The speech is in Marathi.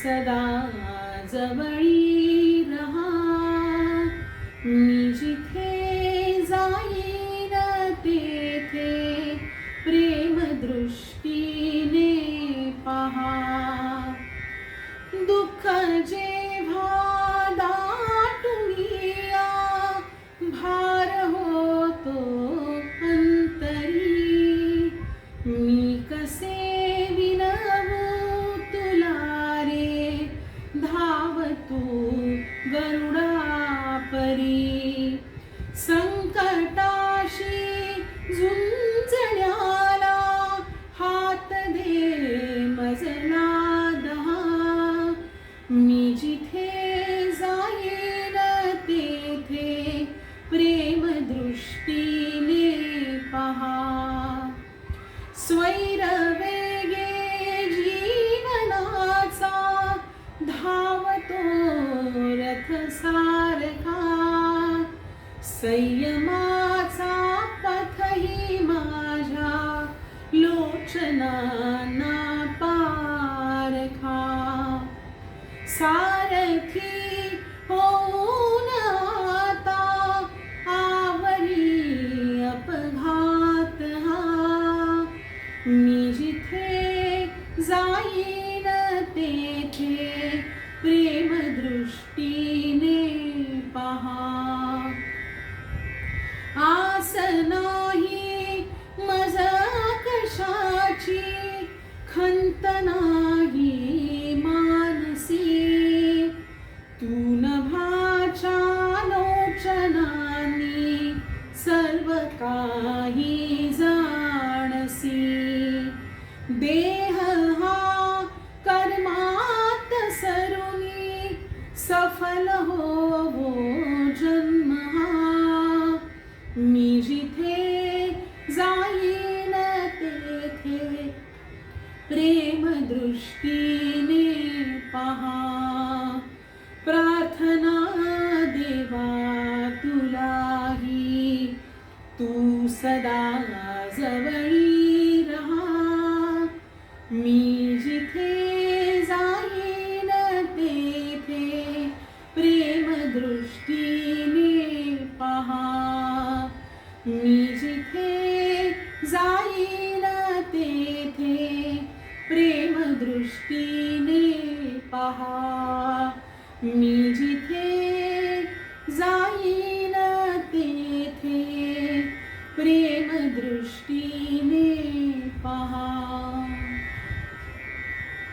सदा जवळी रहा. मी जिथे जाईन तेथे प्रेम दृष्टीने पहा. दुःख जे संयमाचा पथही माझ्या लोचनाना पारखा. सा दृष्टीने पहा. आस नाही मज कशाची? खंत नाही जिथे जाईन तेथे प्रेम दृष्टीने पहा. प्रार्थना देवा तुलाही. तू सदा जवळी रहा. मी जिथे दृष्टीने पहा. मी जिथे जाईन तेथे प्रेम दृष्टीने पहा.